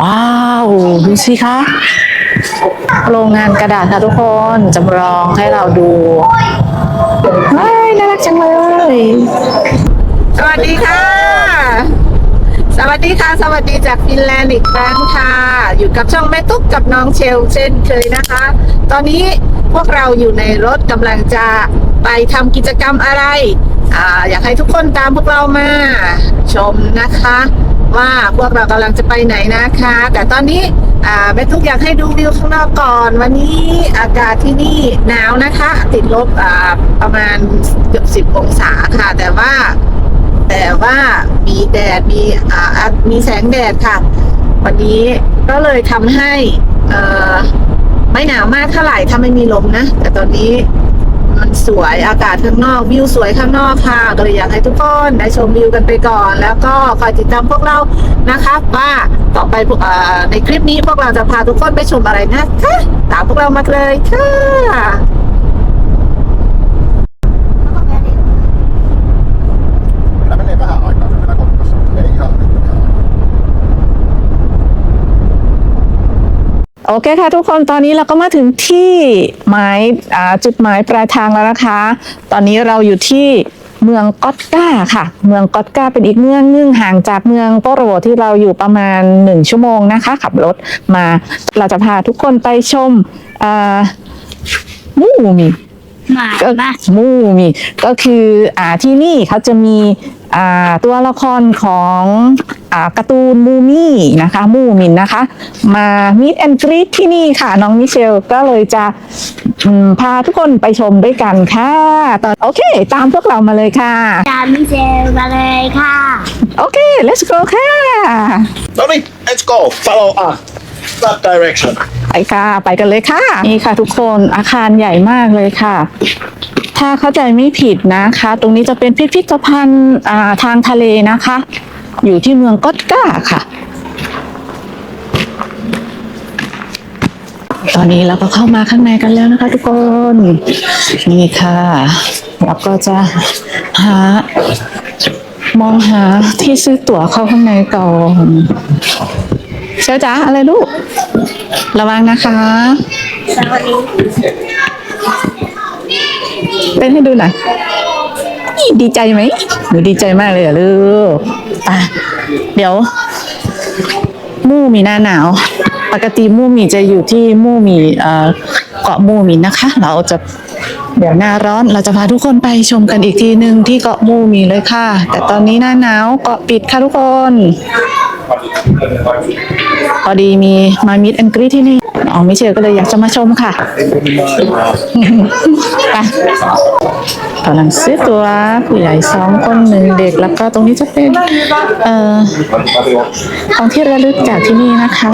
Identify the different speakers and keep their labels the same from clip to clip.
Speaker 1: ว้าวดูสิคะโรงงานกระดาษค่ะทุกคนจำลองให้เราดูเฮ้ยน่ารักจังเลย
Speaker 2: สวัสดีค่ะ สวัสดีค่ะ สวัสดีจากฟินแลนด์อีกครั้งค่ะ อยู่กับช่องแม่ตุ๊กกับน้องเชลเช่นเคยนะคะ ตอนนี้พวกเราอยู่ในรถกำลังจะไปทำกิจกรรมอะไรออยากให้ทุกคนตามพวกเรามาชมนะคะ ว่าพวกเรากำลังจะไปไหนนะคะ แต่ตอนนี้อ่าแม่ตุ๊กอยากให้ดูวิวข้างนอกก่อน วันนี้อากาศที่นี่หนาวนะคะ ติดลบประมาณเกือบสิบองศาค่ะ แต่ว่าแต่ว่ามีแดดมีมีแสงแดดค่ะ วันนี้ก็เลยทำให้ไม่หนาวมากเท่าไหร่ถ้าไม่มีลมนะ แต่ตอนนี้ มันสวยอากาศข้างนอกวิวสวยข้างนอกค่ะก็เลยอยากให้ทุกคนได้ชมวิวกันไปก่อน แล้วก็คอยติดตามพวกเรานะคะว่าต่อไปอในคลิปนี้พวกเราจะพาทุกคนไปชมอะไรนะคะตามพวกเรามาเลยค่ะ
Speaker 1: โอเคค่ะทุกคนตอนนี้เราก็มาถึงที่หมายอ่าจุดหมายปลายทางแล้วนะคะ ตอนนี้เราอยู่ที่เมืองกอตกาค่ะ เมืองกอตกาเป็นอีกเมืองหนึงห่างจากเมืองโปโรที่เราอยู่ประมาณหนึ่งชั่วโมงนะคะ ขับรถมาเราจะพาทุกคนไปชมอ่ามูมี
Speaker 3: หมา
Speaker 1: ก็
Speaker 3: บ้า
Speaker 1: มูมีก็คืออ่าที่นี่เขาจะมีอ่า ตัวละครของอ่าการ์ตูนมูมี่นะคะมูมินนะคะ มามีดแอนกรีดที่นี่ค่ะ น้องมิเชลก็เลยจะอืมพาทุกคนไปชมด้วยกันค่ะ ตอนโอเค ตามพวกเรามาเลยค่ะ
Speaker 3: ตามมิเชลมาเลยค่ะ
Speaker 1: โอเค let's go ค่ะ
Speaker 4: No niin, let's go. Follow us. That direction.
Speaker 1: ไปค่ะ ไปกันเลยค่ะ นี่ค่ะทุกคนอาคารใหญ่มากเลยค่ะ ถ้าเข้าใจไม่ผิดนะคะ ตรงนี้จะเป็นพิพิธภัณฑ์ทางทะเลนะคะ อยู่ที่เมืองกอตกาค่ะ ตอนนี้เราก็เข้ามาข้างในกันแล้วนะคะ ทุกคนนี่ค่ะเราก็จะหามองหาที่ซื้อตั๋วเข้าข้างในก่อนเชียวจ๋าอะไรลูก ระวังนะคะ
Speaker 3: สวัสดี
Speaker 1: เต้นให้ดูหน่อยดีใจไหมหนูดีใจมากเลยเหรอลูกอะเดี๋ยว มู่มีหน้าหนาว ปกติมู่มีจะอยู่ที่มู่มีเอ่อเกาะมู่มีนะคะ เราจะเดี๋ยวหน้าร้อนเราจะพาทุกคนไปชมกันอีกทีหนึ่งที่เกาะมู่มีเลยค่ะ แต่ตอนนี้หน้าหนาวเกาะปิดค่ะทุกคนพอดีมีมามิดแอนกรีที่นี่ อ๋อมิเชลก็เลยอยากจะมาชมค่ะ ไป กำลังซื้อตัวผู้ใหญ่สองคนหนึ่งเด็กแล้วก็ตรงนี้จะเป็นเอ่อของที่ระลึกจากที่นี่นะคะ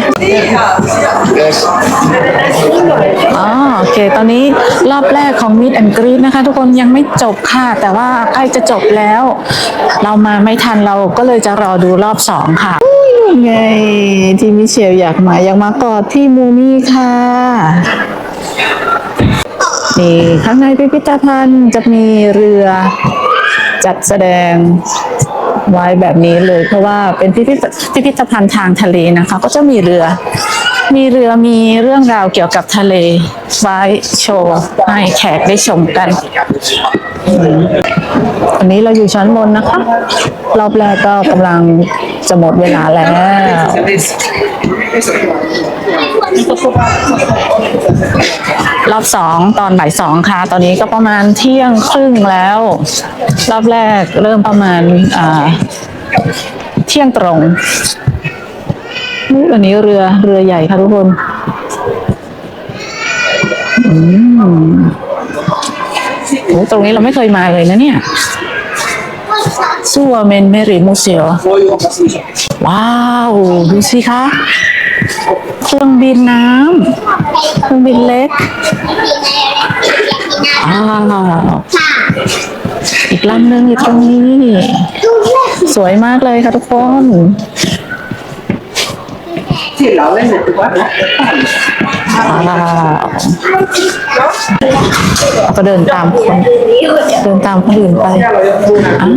Speaker 1: อ๋อโอเค ตอนนี้รอบแรกของ Meet and Greet นะคะ ทุกคนยังไม่จบค่ะ แต่ว่าใกล้จะจบแล้ว เรามาไม่ทันเราก็เลยจะรอดูรอบสองค่ะอุ้ยไงที่มิเชลอยากมาอยากมากอดที่มูมี่ค่ะ นี่ข้างในพิพิธภัณฑ์จะมีเรือจัดแสดงไว้แบบนี้เลย เพราะว่าเป็นพิพิธพิพิธภัณฑ์ทางทะเลนะคะ ก็จะมีเรือ มีเรือมีเรื่องราวเกี่ยวกับทะเลไว้โชว์ให้แขกได้ชมกันอันนี้เราอยู่ชั้นบนนะคะ รอบแรกก็กำลัง จะหมดเวลาแล้วรอบสองตอนบ่ายสองค่ะ ตอนนี้ก็ประมาณเที่ยงครึ่งแล้ว รอบแรกเริ่มประมาณอ่าเที่ยงตรงนี่วันนี้เรือเรือใหญ่ค่ะทุกคนอืมโอ้ตรงนี้เราไม่เคยมาเลยนะเนี่ย ซัวเมนเมริมูเซียว้าว ดูสิคะ เครื่องบินน้ำ เครื่องบินเล็กอ้าวอีกลำหนึ่งอยู่ตรงนี้ สวยมากเลยค่ะทุกคน ว้าวก็เดินตามคนเดินตามคนอื่นไปอ้า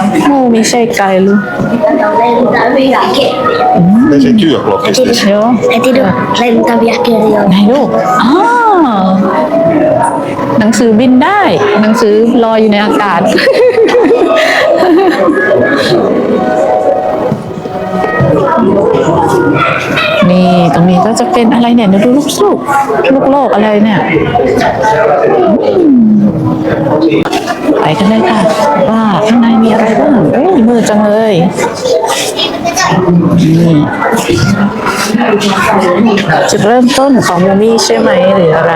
Speaker 1: วโมมีใช่ไกลลูก
Speaker 4: They say two o'clock is this.
Speaker 1: เดี๋ยว
Speaker 3: Nanti tu lentaviaker dia.
Speaker 1: ไหนลูกอ๋อหนังสือบินได้ หนังสือลอยอยู่ในอากาศ นี่ตรงนี้ก็จะเป็นอะไรเนี่ยเดี๋ยวดูลูกลูกลูกโลกอะไรเนี่ยไปกันเลยค่ะ ว่าข้างในมีอะไรบ้างโอ้ยมืดจังเลยนี่จุดเริ่มต้นของมูมี่ใช่ไหมหรืออะไร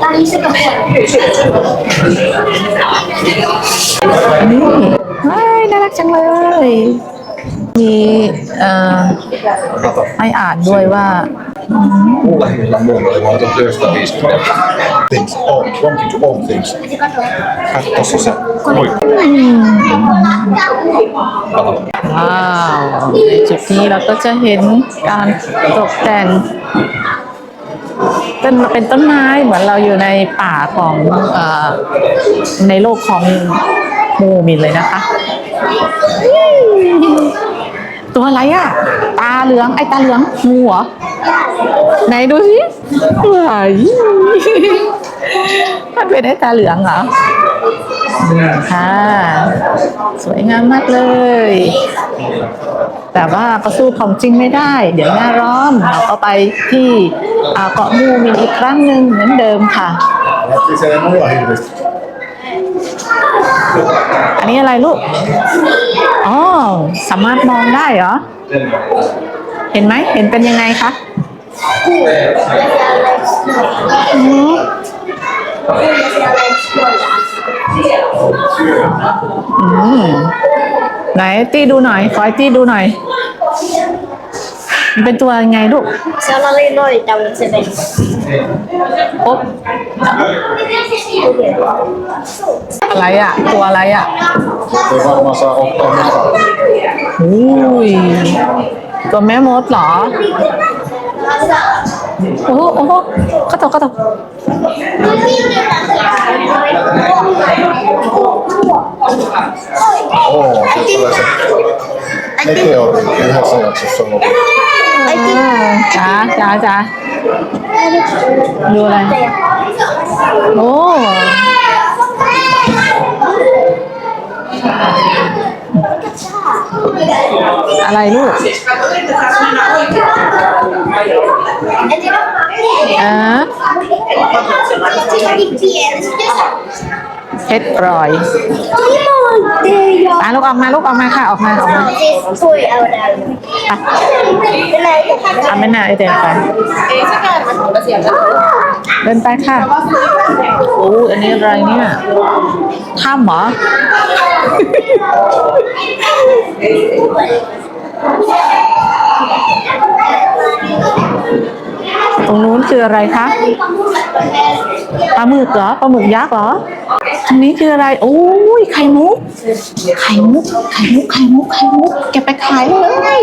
Speaker 3: Tadi sekarang.
Speaker 1: นี่ว้ายน่ารักจังเลย มีเอ่อให้อ่านด้วยว่า
Speaker 4: Mullahimmilla muulla oli vaan 1950 things. Oh, wanting to own things. Ah, tossa se. Oi.
Speaker 1: ว้าวในจุดนี้เราก็จะเห็นการตกแต่ง ต้นเป็นต้นไม้เหมือนเราอยู่ในป่าของอในโลกของมูมินเลยนะคะ ตัวอะไรอะตาเหลืองไอตาเหลืองงูเหรอไหนดูสิว้ายมันเป็นไอตาเหลืองเหรอ ค่ะ สวยงามมากเลย แต่ว่าก็สู้ของจริงไม่ได้ เดี๋ยวหน้าร้อนเราก็ไปที่เกาะมูมินอีกครั้งหนึ่งเหมือนเดิมค่ะ อันนี้อะไรลูก อ๋อ สามารถมองได้เหรอ เห็นไหม เห็นเป็นยังไงคะ อืมอืมไหนตี้ดูหน่อย ขอไอตี้ดูหน่อย มันเป็นตัวยังไงลูก
Speaker 3: Salah leloi tahu sebenarnya.
Speaker 1: โอ๊บอะไรอะ ตัวอะไรอะ
Speaker 4: Ei varmaan saa ottaa mukaan.
Speaker 1: อุ้ยตัวแม่มดเหรอ โอ้โหโอ้โหกระตกกระตก
Speaker 4: Oo, se tulee se meteori yhdessä jaksossa lopulta.
Speaker 1: จ้าจ้าจ้าดูอะไร โอ้ อะไรลูกเออ เพชรพลอย มาลูกออกมาลูกออกมาค่ะออกมาออกมา
Speaker 3: Foi ahora.
Speaker 1: ทำไม่นานไอเดินไปเดินไปค่ะโอ้อันนี้อะไรเนี่ยถ้ำเหรอตรงนู้นคืออะไรคะป ลาหมึกเหรอปลาหมึกยักษ์เหรอตรงนี้คืออะไรโอ้ยไข่มุก ไข่มุก ไข่มุก ไข่มุก ไข่มุกเก็บไปขายเลย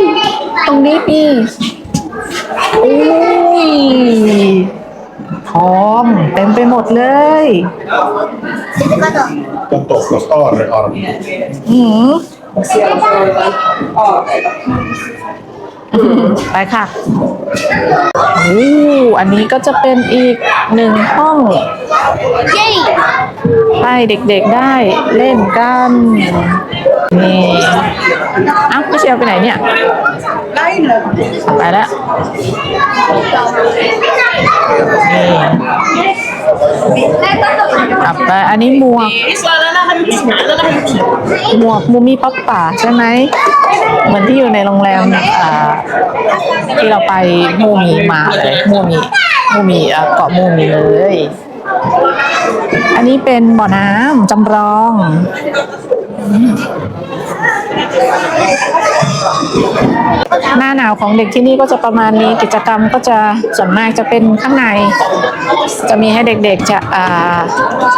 Speaker 1: ตรงนี้ปีโอ้ยทองเต็มไปหมดเลย
Speaker 4: Katsokas aarrearvi.
Speaker 1: อืม ไปค่ะโอ้อันนี้ก็จะเป็นอีกหนึ่งห้อง ให้เด็กๆได้เล่นกัน นี่เอ้าไม่เชียวไปไหนเนี่ยไปแล้วนี่ กลับไปอันนี้หมวก หมวกมูมี่ป๊อปป่าใช่ไหม เหมือนที่อยู่ในโรงแรมอ่าที่เราไปมูมีมาเลยมูมีมูมีอ่าเกาะมูมีเลย อันนี้เป็นบ่อน้ำจำลอง หน้าหนาวของเด็กที่นี่ก็จะประมาณนี้กิจกรรมก็จะส่วนมากจะเป็นข้างใน จะมีให้เด็กๆจะ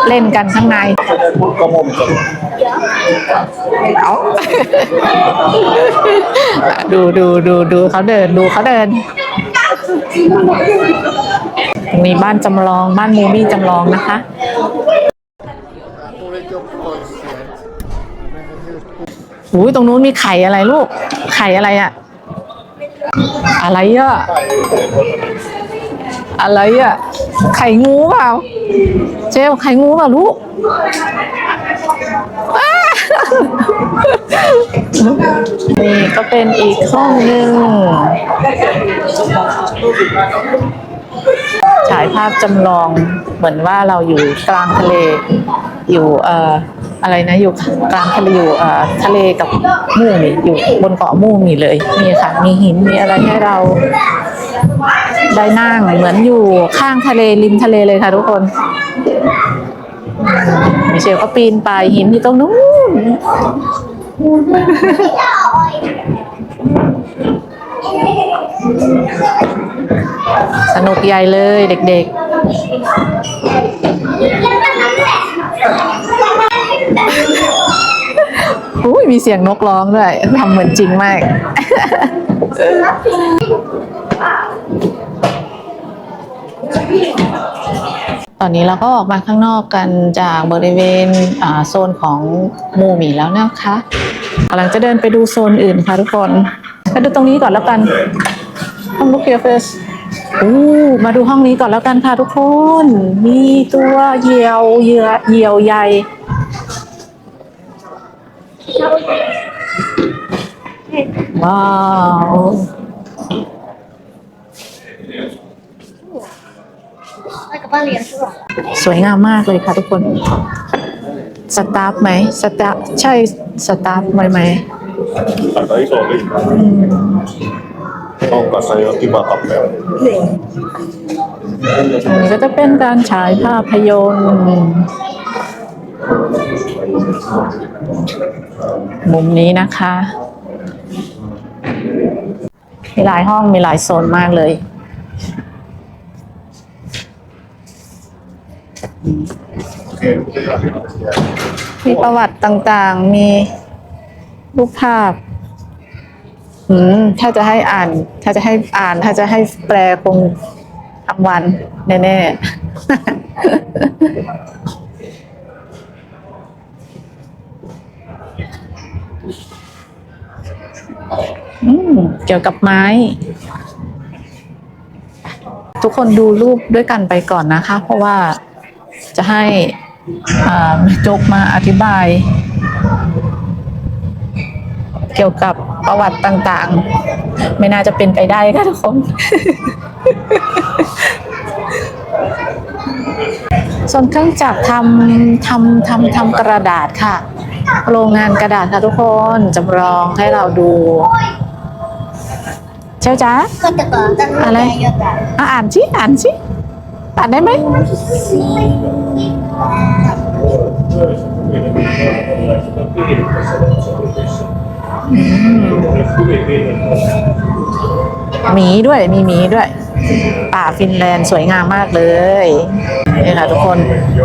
Speaker 1: เล่นกันข้างใน
Speaker 4: Come on, come on.
Speaker 1: เอาดูดูดูดูเขาเดินดูเขาเดินมีบ้านจำลองบ้านมูมี่จำลองนะคะ อุ้ยตรงนู้นมีไข่อะไรลูก ไข่อะไรอะอะไรอะอะไรอะไข่งูเปล่าเจลไข่งูเปล่าลูกนี่ก็เป็นอีกห้องหนึ่งฉายภาพจำลองเหมือนว่าเราอยู่กลางทะเลอยู่เอ่อ อะไรนะอยู่กลางทะเลอยู่ทะเลกับมู่หมีอยู่บนเกาะมู่หมีเลยนี่ค่ะ มีหินมีอะไรให้เราได้นั่งเหมือนอยู่ข้างทะเลริมทะเลเลยค่ะทุกคนมิเชลก็ปีนไปหินอยู่ตรงนู้นสนุกใหญ่เลยเด็กๆ อุ้ยมีเสียงนกร้องด้วยทำเหมือนจริงมาก ตอนนี้เราก็ออกมาข้างนอกกันจากบริเวณโซนของมูหมีแล้วนะคะกำลังจะเดินไปดูโซนอื่นค่ะทุกคนไปดูตรงนี้ก่อนแล้วกันห้องลูกเคียเฟสอู้มาดูห้องนี้ก่อนแล้วกันค่ะทุกคน มีตัวเหยี่ยวเหยื่อเหยี่ยวใหญ่ ว้าว
Speaker 3: Like a balian.
Speaker 1: สวยงามมากเลยค่ะทุกคน สตาร์ฟไหมสตาร์ฟใช่สตาร์ฟไหมไหม
Speaker 4: Aika iso liikku. On kanssa jo kiva kappale.
Speaker 1: อันนี้ก็จะเป็นการฉายภาพยนตร์ มุมนี้นะคะ มีหลายห้องมีหลายโซนมากเลยมีประวัติต่างๆ มีรูปภาพ อืม ถ้าจะให้อ่าน ถ้าจะให้อ่าน ถ้าจะให้แปลคงทั้งวัน แน่ๆ เกี่ยวกับไม้ ทุกคนดูรูปด้วยกันไปก่อนนะคะ เพราะว่าจะให้โจกมาอธิบาย เกี่ยวกับประวัติต่างๆ ไม่น่าจะเป็นไปได้ค่ะทุกคน ส่วนเครื่องจักรทำทำทำทำกระดาษค่ะ โรงงานกระดาษค่ะทุกคนจำลองให้เราดู เช้าจ้า
Speaker 3: Kata ko, tanong
Speaker 1: Alay?
Speaker 3: tayo ta.
Speaker 1: อะอ่านสิอ่านสิอ่านได้ไหมหมีด้วยมีหมีด้วย ป่าฟินแลนด์สวยงามมากเลยนี่ค่ะทุกคน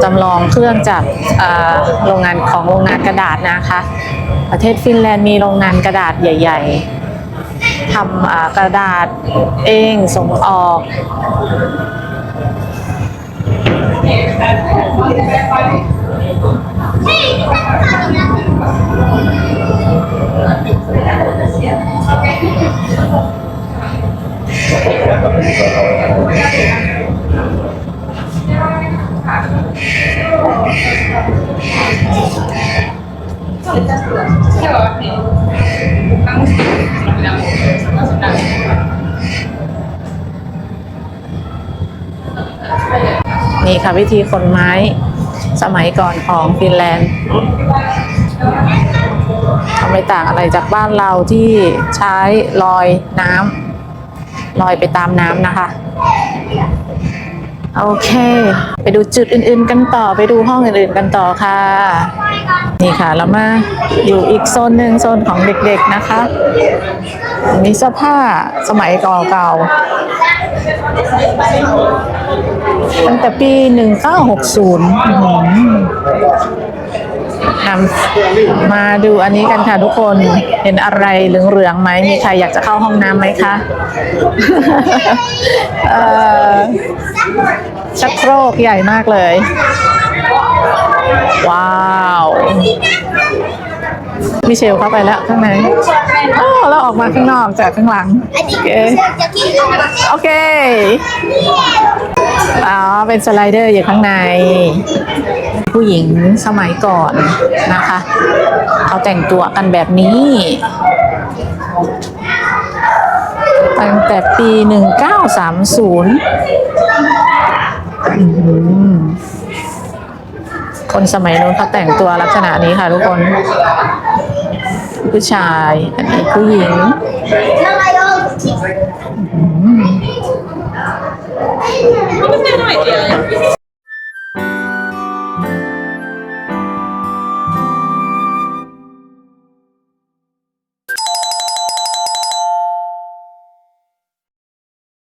Speaker 1: จำลองเครื่องจากโรงงานของโรงงานกระดาษนะคะ ประเทศฟินแลนด์มีโรงงานกระดาษใหญ่ ๆ ทำกระดาษเองส่งออก นี่ค่ะวิธีคนไม้สมัยก่อนของฟินแลนด์ทำไม่ต่างอะไรจากบ้านเราที่ใช้ลอยน้ำลอยไปตามน้ำนะคะ โอเค ไปดูจุดอื่นๆกันต่อไปดูห้องอื่นๆกันต่อค่ะ นี่ค่ะเรามาอยู่อีกโซนหนึ่งโซนของเด็กๆนะคะมีเสื้อผ้าสมัยเก่าๆตั้งแต่ปี 1960อื้อหือนำมาดูอันนี้กันค่ะทุกคนเห็นอะไรเหลืองๆไหมมีใครอยากจะเข้าห้องน้ำไหมคะ เออ ชักโครกใหญ่มากเลย ว้าวมิเชลเข้าไปแล้วข้างในโอ้แล้วออกมาข้างนอกจากข้างหลัง
Speaker 3: I think
Speaker 1: โอเค
Speaker 3: Jackie
Speaker 1: โอเค อ๋อ เป็นสไลเดอร์อยู่ข้างใน ผู้หญิงสมัยก่อนนะคะ เขาแต่งตัวกันแบบนี้ ตั้งแต่ปี 1930อื้อหือ คนสมัยนู้นเขาแต่งตัวลักษณะนี้ค่ะทุกคน ผู้ชาย อันนี้ผู้หญิง
Speaker 3: อ